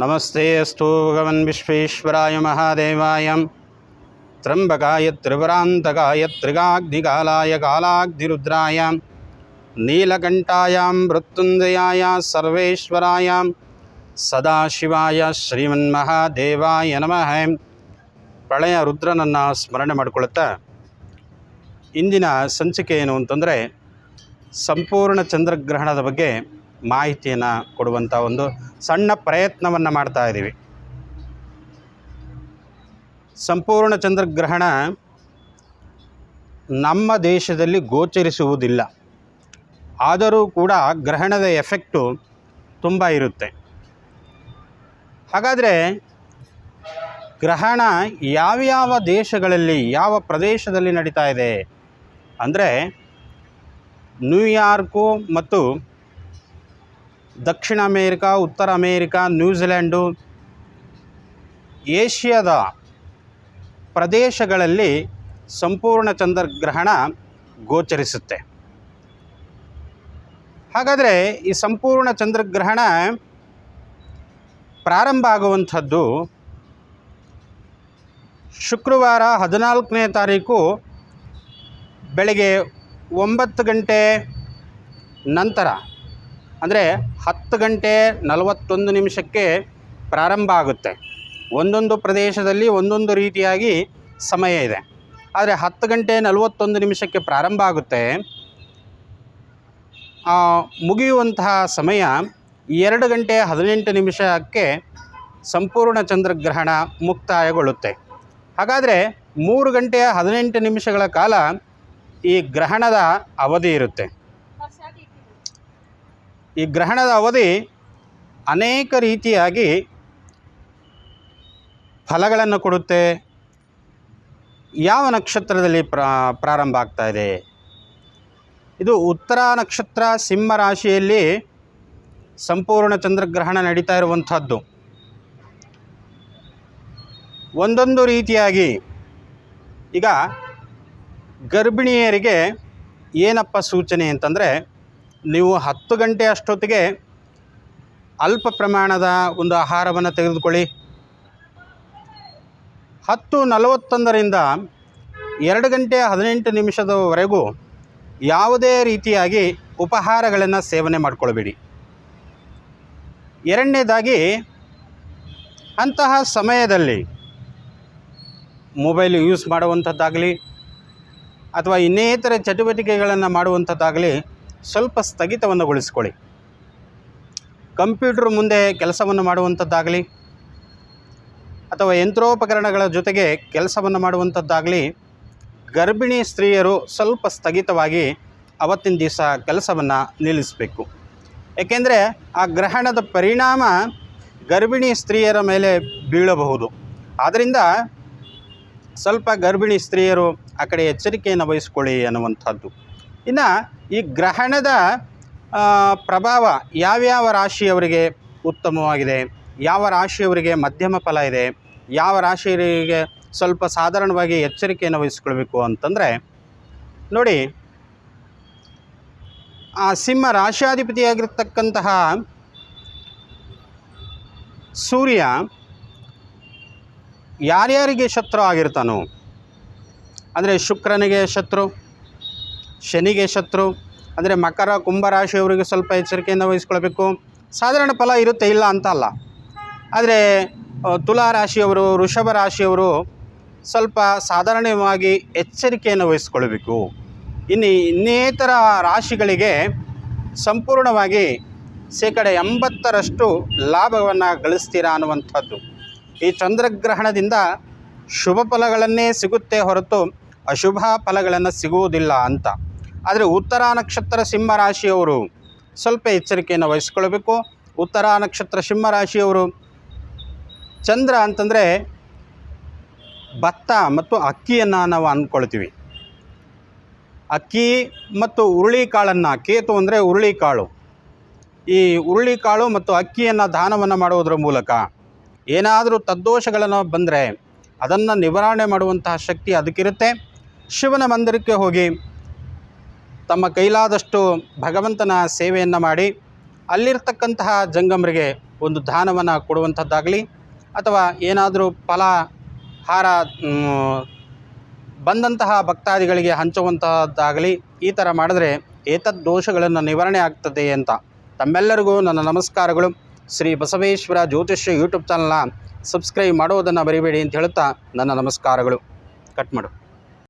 ನಮಸ್ತೆ ಅಸ್ತು ಭಗವನ್ ವಿಶ್ವೇಶ್ವರಾಯ ಮಹಾದೇವಾಯ. ತ್ರಂಬಕಾಯ ತ್ರಿವರಾಂತಕಾಯ ತ್ರಿಗಾಗ್ನಿಕಾಲಾಯ ಕಾಲಾಗ್ನಿರುದ್ರಾಯ. ನೀಲಕಂಠಾಯ ಮೃತ್ಯುಂಜಯಾಯ ಸರ್ವೇಶ್ವರಾಯ. ಸದಾಶಿವಾಯ ಶ್ರೀಮನ್ಮಹಾದೇವಾಯ ನಮಃ. ಪ್ರಳಯ ರುದ್ರನನ್ನು ಸ್ಮರಣೆ ಮಾಡಿಕೊಳ್ಳುತ್ತಾ, ಇಂದಿನ ಸಂಚಿಕೆ ಏನು ಅಂತಂದರೆ, ಸಂಪೂರ್ಣ ಚಂದ್ರಗ್ರಹಣದ ಬಗ್ಗೆ ಮಾಹಿತಿಯನ್ನು ಕೊಡುವಂಥ ಒಂದು ಸಣ್ಣ ಪ್ರಯತ್ನವನ್ನು ಮಾಡ್ತಾ ಇದ್ದೀವಿ ಸಂಪೂರ್ಣ ಚಂದ್ರಗ್ರಹಣ ನಮ್ಮ ದೇಶದಲ್ಲಿ ಗೋಚರಿಸುವುದಿಲ್ಲ. ಆದರೂ ಕೂಡ ಗ್ರಹಣದ ಎಫೆಕ್ಟು ತುಂಬ ಇರುತ್ತೆ. ಹಾಗಾದರೆ ಗ್ರಹಣ ಯಾವ್ಯಾವ ದೇಶಗಳಲ್ಲಿ, ಯಾವ ಪ್ರದೇಶದಲ್ಲಿ ನಡೀತಾ ಇದೆ? ಅಂದರೆ ನ್ಯೂಯಾರ್ಕು ಮತ್ತು ದಕ್ಷಿಣ ಅಮೇರಿಕಾ, ಉತ್ತರ ಅಮೇರಿಕಾ ನ್ಯೂಜಿಲ್ಯಾಂಡು ಏಷ್ಯಾದ ಪ್ರದೇಶಗಳಲ್ಲಿ ಸಂಪೂರ್ಣ ಚಂದ್ರಗ್ರಹಣ ಗೋಚರಿಸುತ್ತೆ. ಹಾಗಾದರೆ ಈ ಸಂಪೂರ್ಣ ಚಂದ್ರಗ್ರಹಣ ಪ್ರಾರಂಭ ಆಗುವಂಥದ್ದು ಶುಕ್ರವಾರ ಹದಿನಾಲ್ಕನೇ ತಾರೀಕು ಬೆಳಗ್ಗೆ ಒಂಬತ್ತು ಗಂಟೆ ನಂತರ. ಅಂದರೆ ಹತ್ತು ಗಂಟೆ ನಲವತ್ತೊಂದು ನಿಮಿಷಕ್ಕೆ ಪ್ರಾರಂಭ ಆಗುತ್ತೆ. ಒಂದೊಂದು ಪ್ರದೇಶದಲ್ಲಿ ಒಂದೊಂದು ರೀತಿಯಾಗಿ ಸಮಯ ಇದೆ. ಆದರೆ ಹತ್ತು ಗಂಟೆ ನಲವತ್ತೊಂದು ನಿಮಿಷಕ್ಕೆ ಪ್ರಾರಂಭ ಆಗುತ್ತೆ. ಮುಗಿಯುವಂತಹ ಸಮಯ ಎರಡು ಗಂಟೆ ಹದಿನೆಂಟು ನಿಮಿಷಕ್ಕೆ ಸಂಪೂರ್ಣ ಚಂದ್ರಗ್ರಹಣ ಮುಕ್ತಾಯಗೊಳ್ಳುತ್ತೆ. ಹಾಗಾದರೆ ಮೂರು ಗಂಟೆಯ ಹದಿನೆಂಟು ನಿಮಿಷಗಳ ಕಾಲ ಈ ಗ್ರಹಣದ ಅವಧಿ ಇರುತ್ತೆ. ಈ ಗ್ರಹಣದ ಅವಧಿ ಅನೇಕ ರೀತಿಯಾಗಿ ಫಲಗಳನ್ನು ಕೊಡುತ್ತೆ. ಯಾವ ನಕ್ಷತ್ರದಲ್ಲಿ ಪ್ರಾ, ಪ್ರಾರಂಭ ಆಗ್ತಾ ಇದೆ? ಇದು ಉತ್ತರ ನಕ್ಷತ್ರ ಸಿಂಹ ರಾಶಿಯಲ್ಲಿ ಸಂಪೂರ್ಣ ಚಂದ್ರಗ್ರಹಣ ನಡೀತಾ ಇರುವಂಥದ್ದು. ಒಂದೊಂದು ರೀತಿಯಾಗಿ ಈಗ ಗರ್ಭಿಣಿಯರಿಗೆ ಏನಪ್ಪ ಸೂಚನೆ ಅಂತಂದರೆ ನೀವು ಹತ್ತು ಗಂಟೆ ಅಷ್ಟೊತ್ತಿಗೆ ಅಲ್ಪ ಪ್ರಮಾಣದ ಒಂದು ಆಹಾರವನ್ನು ತೆಗೆದುಕೊಳ್ಳಿ. ಹತ್ತು ನಲವತ್ತೊಂದರಿಂದ ಎರಡು ಗಂಟೆ ಹದಿನೆಂಟು ನಿಮಿಷದವರೆಗೂ ಯಾವುದೇ ರೀತಿಯಾಗಿ ಉಪಹಾರಗಳನ್ನು ಸೇವನೆ ಮಾಡಿಕೊಳ್ಬೇಡಿ. ಎರಡನೇದಾಗಿ, ಅಂತಹ ಸಮಯದಲ್ಲಿ ಮೊಬೈಲ್ ಯೂಸ್ ಮಾಡುವಂಥದ್ದಾಗಲಿ ಅಥವಾ ಇನ್ನೇತರ ಚಟುವಟಿಕೆಗಳನ್ನು ಮಾಡುವಂಥದ್ದಾಗಲಿ ಸ್ವಲ್ಪ ಸ್ಥಗಿತವನ್ನು ಸ್ಥಗಿತವನ್ನುಗೊಳಿಸ್ಕೊಳ್ಳಿ. ಕಂಪ್ಯೂಟರ್ ಮುಂದೆ ಕೆಲಸವನ್ನು ಮಾಡುವಂಥದ್ದಾಗಲಿ, ಅಥವಾ ಯಂತ್ರೋಪಕರಣಗಳ ಜೊತೆಗೆ ಕೆಲಸವನ್ನು ಮಾಡುವಂಥದ್ದಾಗಲಿ, ಗರ್ಭಿಣಿ ಸ್ತ್ರೀಯರು ಸ್ವಲ್ಪ ಸ್ಥಗಿತವಾಗಿ ಅವತ್ತಿನ ದಿವಸ ಕೆಲಸವನ್ನು ನಿಲ್ಲಿಸಬೇಕು. ಏಕೆಂದರೆ ಆ ಗ್ರಹಣದ ಪರಿಣಾಮ ಗರ್ಭಿಣಿ ಸ್ತ್ರೀಯರ ಮೇಲೆ ಬೀಳಬಹುದು. ಆದ್ದರಿಂದ ಸ್ವಲ್ಪ ಗರ್ಭಿಣಿ ಸ್ತ್ರೀಯರು ಆ ಕಡೆ ಎಚ್ಚರಿಕೆಯನ್ನು ವಹಿಸ್ಕೊಳ್ಳಿ ಅನ್ನುವಂಥದ್ದು. ಇನ್ನು ಈ ಗ್ರಹಣದ ಪ್ರಭಾವ ಯಾವ್ಯಾವ ರಾಶಿಯವರಿಗೆ ಉತ್ತಮವಾಗಿದೆ? ಯಾವ ರಾಶಿಯವರಿಗೆ ಮಧ್ಯಮ ಫಲ ಇದೆ? ಯಾವ ರಾಶಿಯವರಿಗೆ ಸ್ವಲ್ಪ ಸಾಧಾರಣವಾಗಿ ಎಚ್ಚರಿಕೆಯನ್ನು ವಹಿಸ್ಕೊಳ್ಬೇಕು ಅಂತಂದರೆ, ನೋಡಿ, ಆ ಸಿಂಹ ರಾಶಿಯಾಧಿಪತಿಯಾಗಿರ್ತಕ್ಕಂತಹ ಸೂರ್ಯ ಯಾರ್ಯಾರಿಗೆ ಶತ್ರು ಆಗಿರ್ತಾನೋ, ಅಂದರೆ ಶುಕ್ರನಿಗೆ ಶತ್ರು ಶನಿಗೆ ಶತ್ರು, ಅಂದರೆ ಮಕರ ಕುಂಭ ರಾಶಿಯವರಿಗೆ ಸ್ವಲ್ಪ ಎಚ್ಚರಿಕೆಯಿಂದ ವಹಿಸ್ಕೊಳ್ಬೇಕು. ಸಾಧಾರಣ ಫಲ ಇರುತ್ತೆ, ಇಲ್ಲ ಅಂತ ಅಲ್ಲ. ಆದರೆ ತುಲಾ ರಾಶಿಯವರು, ವೃಷಭ ರಾಶಿಯವರು ಸ್ವಲ್ಪ ಸಾಧಾರಣವಾಗಿ ಎಚ್ಚರಿಕೆಯನ್ನು ವಹಿಸ್ಕೊಳ್ಬೇಕು. ಇನ್ನು ಇನ್ನೇತರ ರಾಶಿಗಳಿಗೆ ಸಂಪೂರ್ಣವಾಗಿ ಶೇಕಡ ಎಂಬತ್ತರಷ್ಟು ಲಾಭವನ್ನು ಗಳಿಸ್ತೀರಾ ಅನ್ನುವಂಥದ್ದು. ಈ ಚಂದ್ರಗ್ರಹಣದಿಂದ ಶುಭ ಫಲಗಳನ್ನೇ ಸಿಗುತ್ತೆ ಹೊರತು ಅಶುಭ ಫಲಗಳನ್ನು ಸಿಗುವುದಿಲ್ಲ ಅಂತ. ಆದರೆ ಉತ್ತರ ನಕ್ಷತ್ರ ಸಿಂಹ ರಾಶಿಯವರು ಸ್ವಲ್ಪ ಎಚ್ಚರಿಕೆಯನ್ನು ವಹಿಸ್ಕೊಳ್ಬೇಕು. ಉತ್ತರ ನಕ್ಷತ್ರ ಸಿಂಹ ರಾಶಿಯವರು ಚಂದ್ರ ಅಂತಂದರೆ ಭತ್ತ ಮತ್ತು ಅಕ್ಕಿಯನ್ನು ನಾವು ಅಂದ್ಕೊಳ್ತೀವಿ. ಅಕ್ಕಿ ಮತ್ತು ಹುರುಳಿಕಾಳನ್ನು, ಕೇತು ಅಂದರೆ ಹುರುಳಿಕಾಳು. ಈ ಹುರುಳಿಕಾಳು ಮತ್ತು ಅಕ್ಕಿಯನ್ನು ದಾನವನ್ನು ಮಾಡುವುದರ ಮೂಲಕ ಏನಾದರೂ ತದ್ದೋಷಗಳನ್ನು ಬಂದರೆ ಅದನ್ನು ನಿವಾರಣೆ ಮಾಡುವಂತಹ ಶಕ್ತಿ ಅದಕ್ಕಿರುತ್ತೆ. ಶಿವನ ಮಂದಿರಕ್ಕೆ ಹೋಗಿ ತಮ್ಮ ಕೈಲಾದಷ್ಟು ಭಗವಂತನ ಸೇವೆಯನ್ನು ಮಾಡಿ ಅಲ್ಲಿರ್ತಕ್ಕಂತಹ ಜಂಗಮರಿಗೆ ಒಂದು ದಾನವನ್ನು ಕೊಡುವಂಥದ್ದಾಗಲಿ ಅಥವಾ ಏನಾದರೂ ಫಲ, ಹಾರ ಬಂದಂತಹ ಭಕ್ತಾದಿಗಳಿಗೆ ಹಂಚುವಂತಹದ್ದಾಗಲಿ ಈ ಥರ ಮಾಡಿದ್ರೆ ಏತದ್ ದೋಷಗಳನ್ನು ನಿವಾರಣೆ ಆಗ್ತದೆ ಅಂತ. ತಮ್ಮೆಲ್ಲರಿಗೂ ನನ್ನ ನಮಸ್ಕಾರಗಳು. ಶ್ರೀ ಬಸವೇಶ್ವರ ಜ್ಯೋತಿಷ್ಯ ಯೂಟ್ಯೂಬ್ ಚಾನಲ್ನ ಸಬ್ಸ್ಕ್ರೈಬ್ ಮಾಡೋದನ್ನು ಬರಿಬೇಡಿ ಅಂತ ಹೇಳುತ್ತಾ ನನ್ನ ನಮಸ್ಕಾರಗಳು. ಕಟ್ ಮಾಡು.